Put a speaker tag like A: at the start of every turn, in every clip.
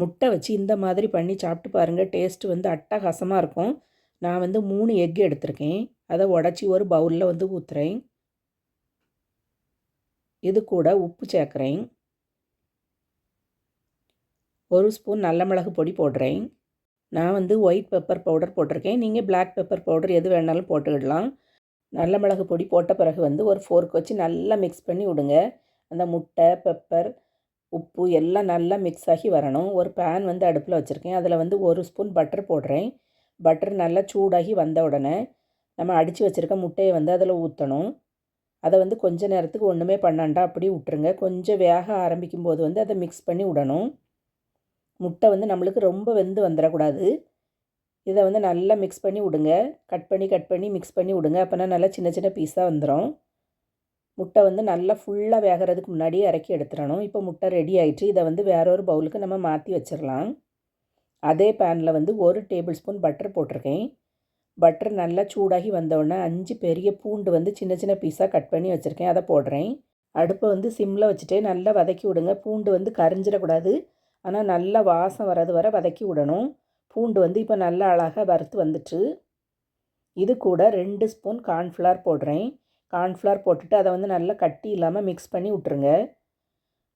A: முட்டை வச்சு இந்த மாதிரி பண்ணி சாப்பிட்டு பாருங்கள் டேஸ்ட்டு வந்து அட்டகாசமாக இருக்கும். நான் வந்து மூணு எக் எடுத்திருக்கேன். அதை உடச்சி ஒரு பவுலில் வந்து ஊற்றுறேன் இது கூட உப்பு சேர்க்குறேன். ஒரு ஸ்பூன் நல்ல மிளகு பொடி போடுறேன். நான் வந்து ஒயிட் பெப்பர் பவுடர் போட்டிருக்கேன். நீங்கள் பிளாக் பெப்பர் பவுடர் எது வேணாலும் போட்டுக்கிடலாம். நல்ல மிளகு பொடி போட்ட பிறகு வந்து ஒரு ஃபோர்க் வச்சு நல்லா மிக்ஸ் பண்ணி விடுங்க. அந்த முட்டை பெப்பர் உப்பு எல்லாம் நல்லா மிக்ஸ் ஆகி வரணும். ஒரு பேன் வந்து அடுப்பில் வச்சுருக்கேன். அதில் வந்து ஒரு ஸ்பூன் பட்டர் போடுறேன். பட்டர் நல்லா சூடாகி வந்த உடனே நம்ம அடித்து வச்சுருக்க முட்டையை வந்து அதில் ஊற்றணும் அதை வந்து கொஞ்ச நேரத்துக்கு ஒன்றுமே பண்ணாண்டா அப்படி விட்டுருங்க. கொஞ்சம் வேக ஆரம்பிக்கும் போது வந்து அதை மிக்ஸ் பண்ணி விடணும். முட்டை வந்து நம்மளுக்கு ரொம்ப வெந்து வந்துடக்கூடாது. இதை வந்து நல்லா மிக்ஸ் பண்ணி விடுங்க. கட் பண்ணி கட் பண்ணி மிக்ஸ் பண்ணி விடுங்க. அப்போனா நல்லா சின்ன சின்ன பீஸாக வந்துடும் முட்டை வந்து நல்லா ஃபுல்லாக வேகிறதுக்கு முன்னாடியே இறக்கி எடுத்துடணும். இப்போ முட்டை ரெடி ஆகிட்டு இதை வந்து வேற ஒரு பவுலுக்கு நம்ம மாற்றி வச்சிடலாம். அதே பேனில் வந்து ஒரு டேபிள் ஸ்பூன் பட்டர் போட்டிருக்கேன். பட்டர் நல்லா சூடாகி வந்தோடனே அஞ்சு பெரிய பூண்டு வந்து சின்ன சின்ன பீஸாக கட் பண்ணி வச்சுருக்கேன். அதை போடுறேன். அடுப்பை வந்து சிம்மில் வச்சுட்டே நல்லா வதக்கி விடுங்க. பூண்டு வந்து கரைஞ்சிடக்கூடாது. ஆனால் நல்லா வாசம் வர்றது வர வதக்கி விடணும். பூண்டு வந்து இப்போ நல்லா அழகாக வறுத்து வந்துட்டு இது கூட ரெண்டு ஸ்பூன் கார்ன்ஃப்ளவர் போடுறேன். கார்ன்ஃப்ளவர் போட்டுட்டு அதை வந்து நல்லா கட்டி இல்லாமல் மிக்ஸ் பண்ணி விட்ருங்க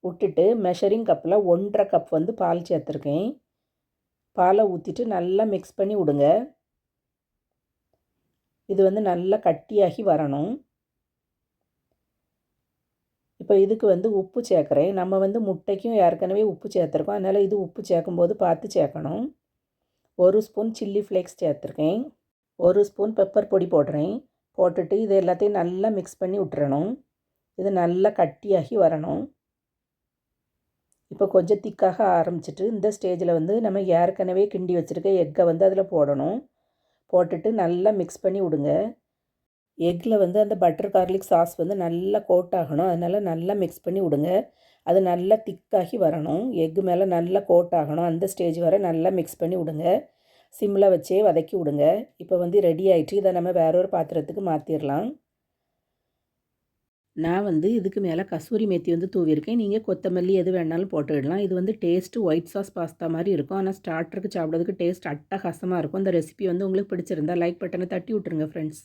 A: விட்டுட்டு மெஷரிங் கப்பில் ஒன்றரை கப் வந்து பால் சேர்த்துருக்கேன். பாலை ஊற்றிட்டு நல்லா மிக்ஸ் பண்ணி விடுங்க. இது வந்து நல்லா கட்டியாகி வரணும். இப்போ இதுக்கு வந்து உப்பு சேர்க்குறேன். நம்ம வந்து முட்டைக்கும் ஏற்கனவே உப்பு சேர்த்துருக்கோம். அதனால் இது உப்பு சேர்க்கும்போது பார்த்து சேர்க்கணும். ஒரு ஸ்பூன் சில்லி ஃப்ளேக்ஸ் சேர்த்துருக்கேன். ஒரு ஸ்பூன் பெப்பர் பொடி போடுறேன். போட்டுட்டு இது எல்லாத்தையும் நல்லா மிக்ஸ் பண்ணி விட்டுறணும். இது நல்லா கட்டியாகி வரணும். இப்போ கொஞ்சம் திக்காக ஆரம்பிச்சிட்டு இந்த ஸ்டேஜில் வந்து நம்ம ஏற்கனவே கிண்டி வச்சுருக்க எக்கை வந்து அதில் போடணும். போட்டுட்டு நல்லா மிக்ஸ் பண்ணி விடுங்க. எக்கில் வந்து அந்த பட்டர் கார்லிக் சாஸ் வந்து நல்லா கோட் ஆகணும். அதனால் நல்லா மிக்ஸ் பண்ணி விடுங்க. அது நல்லா திக்காகி வரணும். எக்கு மேலே நல்லா கோட் ஆகணும். அந்த ஸ்டேஜ் வரை நல்லா மிக்ஸ் பண்ணி விடுங்க. சிம்மில் வச்சே வதக்கி விடுங்க. இப்போ வந்து ரெடி ஆகிட்டு இதை நம்ம வேற ஒரு பாத்திரத்துக்கு மாற்றிடலாம் நான் வந்து இதுக்கு மேலே கசூரி மேத்தி வந்து தூவியிருக்கேன். நீங்கள் கொத்தமல்லி எது வேணாலும் போட்டுவிடலாம். இது வந்து டேஸ்ட்டு ஒயிட் சாஸ் பாஸ்தா மாதிரி இருக்கும். ஆனால் ஸ்டார்டருக்கு சாப்பிட்றதுக்கு டேஸ்ட் அட்டகாசமாக இருக்கும். அந்த ரெசிபி வந்து உங்களுக்கு பிடிச்சிருந்தா லைக் பட்டனை தட்டி விட்ருங்க ஃப்ரெண்ட்ஸ்